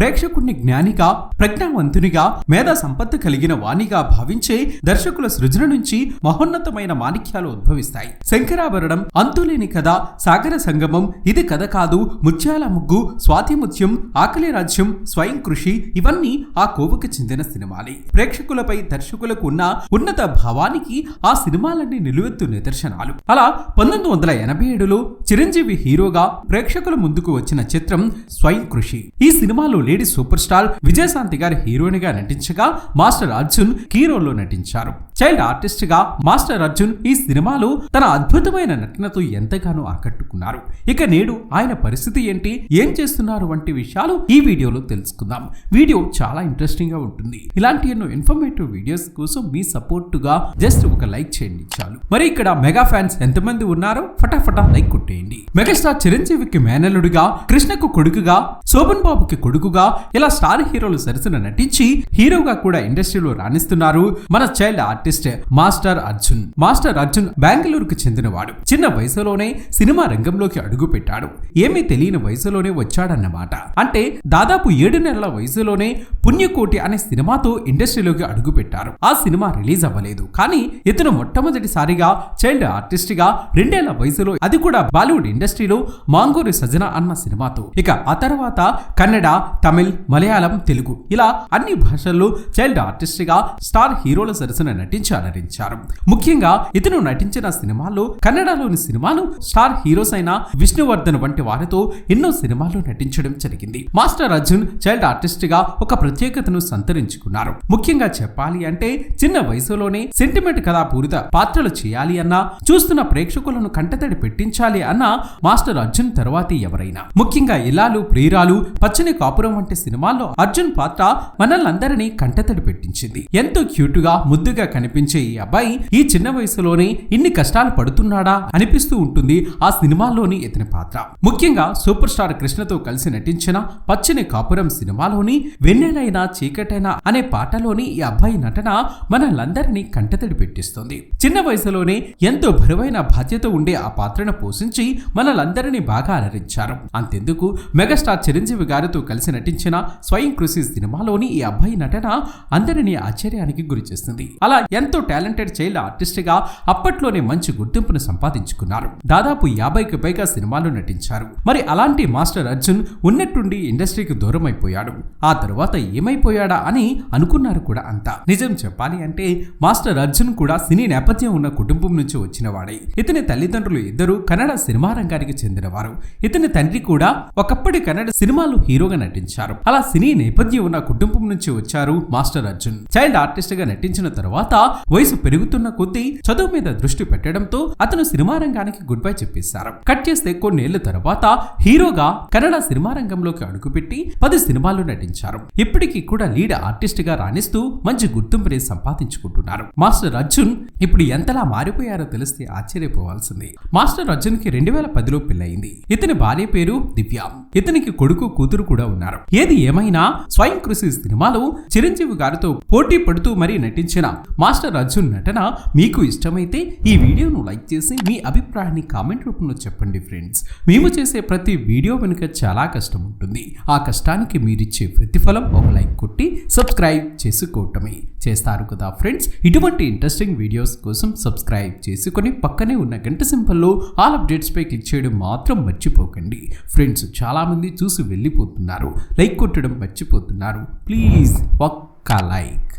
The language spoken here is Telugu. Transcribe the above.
ప్రేక్షకుడిని జ్ఞానిగా ప్రజ్ఞావంతునిగా మేధా సంపత్తి కలిగిన వాణిగా భావించే దర్శకుల సృజన నుంచి మహోన్నతమైన మాణిక్యాలు ఉద్భవిస్తాయి. శంకరాభరణం అంతులేని కథ సాగర సంగమం ఇది కథ కాదు ముత్యాల ముగ్గు స్వాతి ముత్యం ఆకలి రాజ్యం స్వయం కృషి ఇవన్నీ ఆ కోవకు చెందిన సినిమాలే. ప్రేక్షకులపై దర్శకులకు ఉన్న ఉన్నత భావానికి ఆ సినిమాలన్నీ నిలువెత్తు నిదర్శనాలు. అలా పంతొమ్మిది వందల ఎనభై ఏడులో చిరంజీవి హీరోగా ప్రేక్షకుల ముందుకు వచ్చిన చిత్రం స్వయం కృషి. ఈ సినిమాలో లేడీ సూపర్ స్టార్ విజయశాంతి గారి హీరోయిన్గా నటించగా మాస్టర్ అర్జున్ హీరోలో నటించారు. చైల్డ్ ఆర్టిస్ట్గా మాస్టర్ అర్జున్ ఈ సినిమాలో తన అద్భుతమైన నటనతో ఎంతగానో ఆకట్టుకున్నారు. ఇక నేడు ఆయన పరిస్థితి ఏంటి ఏం చేస్తున్నారు వంటి విషయాలు ఈ వీడియోలో తెలుసుకుందాం. వీడియో చాలా ఇంట్రెస్టింగ్గా ఉంటుంది. ఇలాంటి ఎన్నో ఇన్ఫర్మేటివ్ వీడియోస్ కోసం మీ సపోర్ట్గా జస్ట్ ఒక లైక్ చేయండి చాలు. మరి ఇక్కడ మెగా ఫ్యాన్స్ ఎంతమంది ఉన్నారో ఫటాఫటా లైక్ కొట్టేయండి. మెగాస్టార్ చిరంజీవికి మేనల్లుడిగా కృష్ణకు కొడుకుగా శోభన్ బాబుకి కొడుకుగా ఇలా స్టార్ హీరోలు సరసన నటించి హీరోగా కూడా ఇండస్ట్రీలో రాణిస్తున్నారు మన child artist master Arjun. Master Arjun బెంగళూరుకు చెందినవాడు. చిన్న వయసులోనే సినిమా రంగంలోకి అడుగు పెట్టాడు ఏమీ తెలియని వయసులోనే వచ్చాడన్నమాట. అంటే దాదాపు ఏడు నెలల వయసులోనే పుణ్యకోటి అనే సినిమాతో ఇండస్ట్రీలోకి అడుగు పెట్టారు ఆ సినిమా రిలీజ్ అవ్వలేదు. కానీ ఇతను మొట్టమొదటిసారిగా చైల్డ్ ఆర్టిస్ట్గా రెండేళ్ళ వయసులో అది కూడా బాలీవుడ్ ఇండస్ట్రీలో మాంగూరి సజన అన్న సినిమాతో. ఇక ఆ తర్వాత కన్నడ తమిళ్ మలయాళం తెలుగు ఇలా అన్ని భాషల్లో చైల్డ్ ఆర్టిస్ట్గా స్టార్ హీరోల సరసన నటించి అలరించారు. ముఖ్యంగా ఇతను నటించిన సినిమాల్లో కన్నడలోని సినిమాలు స్టార్ హీరోస్ అయిన విష్ణువర్ధన్ వంటి వారితో ఎన్నో సినిమాల్లో నటించడం జరిగింది. మాస్టర్ అర్జున్ చైల్డ్ ఆర్టిస్ట్గా ఒక ప్రత్యేకతను సంతరించుకున్నారు. ముఖ్యంగా చెప్పాలి అంటే చిన్న వయసులోనే సెంటిమెంట్ కథా పూరిత పాత్రలు చేయాలి అన్నా చూస్తున్న ప్రేక్షకులను కంటతడి పెట్టించాలి అన్న మాస్టర్ అర్జున్ తర్వాతి ఎవరైనా. ముఖ్యంగా ఇలాలు ప్రియురాలు పచ్చని కాపురం వంటి సినిమాల్లో అర్జున్ పాత్ర మనల్నందరినీ కంటతడి పెట్టించింది. ఎంతో క్యూట్గా ముద్దుగా కనిపించే ఈ అబ్బాయి ఈ చిన్న వయసులోనే ఇన్ని కష్టాలు పడుతున్నాడా అనిపిస్తూ ఉంటుంది ఆ సినిమాలోని ఇతని పాత్ర. ముఖ్యంగా సూపర్ స్టార్ కృష్ణతో కలిసి నటించిన పచ్చని కాపురం సినిమాలోని వెన్నెలైనా చీకటైనా అనే పాటలోని ఈ అబ్బాయి నటన మనలందరినీ కంటతడి పెట్టిస్తుంది. చిన్న వయసులోనే ఎంతో బరువైన బాధ్యత ఉండే ఆ పాత్రను పోషించి మనలందరినీ బాగా అలరించారు. అంతెందుకు మెగాస్టార్ చిరంజీవి గారితో కలిసి నటించిన స్వయం కృషి సినిమాలోని ఈ అబ్బాయి నటన అందరినీ ఆశ్చర్యానికి గురి చేస్తుంది అలా ఎంతో టాలెంటెడ్ చైల్డ్ ఆర్టిస్ట్గా అప్పట్లోనే మంచి గుర్తింపును సంపాదించుకున్నారు. దాదాపు యాభైకి పైగా సినిమాలు నటించారు. మరి అలాంటి మాస్టర్ అర్జున్ ఉన్నట్టుండి ఇండస్ట్రీకి దూరం అయిపోయాడు ఆ తర్వాత ఏమైపోయాడా అని అనుకున్నారు కూడా అంతా. నిజం చెప్పాలి అంటే మాస్టర్ అర్జున్ కూడా సినీ నేపథ్యం ఉన్న కుటుంబం నుంచి వచ్చినవాడే ఇతని తల్లిదండ్రులు ఇద్దరు కన్నడ సినిమా రంగానికి చెందినవారు. ఇతని తండ్రి కూడా ఒకప్పటి కన్నడ సినిమాలు హీరోగా నటించారు. అలా సినీ నేపథ్యం ఉన్న కుటుంబం నుంచి వచ్చారు మాస్టర్ అర్జున్. చైల్డ్ ఆర్టిస్ట్గా నటించిన తర్వాత వయసు పెరుగుతున్న కొద్దీ చదువు మీద దృష్టి పెట్టడంతో అతను సినిమా రంగానికి గుడ్ బై చెప్పేశారు. కట్ చేస్తే కొన్నేళ్ళ తర్వాత హీరోగా కన్నడ సినిమా రంగంలోకి అడుగుపెట్టి పది సినిమాలు నటించారు. ఇప్పటికీ కూడా లీడ్ ఆర్టిస్ట్గా రాణిస్తూ మంచి గుర్తింపుని సంపాదించుకుంటున్నారు. మాస్టర్ అర్జున్ ఇప్పుడు ఎంతలా మారిపోయారో తెలిస్తే ఆశ్చర్యపోవాల్సింది. మాస్టర్ అర్జున్కి రెండు వేల పదిలో పెళ్ళయింది. ఇతని భార్య పేరు దివ్య. ఇతనికి కొడుకు కూతురు కూడా ఉన్నారు. ఏది ఏమైనా స్వయం కృషి సినిమాలో చిరంజీవి గారితో పోటీ పడుతూ మరీ నటించిన మాస్టర్ అర్జున్ నటన మీకు ఇష్టమైతే ఈ వీడియోను లైక్ చేసి మీ అభిప్రాయాన్ని కామెంట్ రూపంలో చెప్పండి ఫ్రెండ్స్. మేము చేసే ప్రతి వీడియో వెనుక చాలా కష్టం ఉంటుంది. ఆ కష్టానికి మీరిచ్చే ప్రతిఫలం ఒక లైక్ కొట్టి సబ్స్క్రైబ్ చేసుకోవటమే. చేస్తారు కదా ఫ్రెండ్స్? ఇటువంటి ఇంట్రెస్టింగ్ వీడియోస్ కోసం సబ్స్క్రైబ్ చేసుకొని పక్కనే ఉన్న గంట సింపల్లో ఆల్ అప్డేట్స్ పై క్లిక్ చేయడం మాత్రం మర్చిపోకండి. ఫ్రెండ్స్ చాలామంది చూసి వెళ్ళిపోతున్నారు. లైక్ కొట్టడం మర్చిపోతున్నారు. ప్లీజ్ ఒక్క లైక్.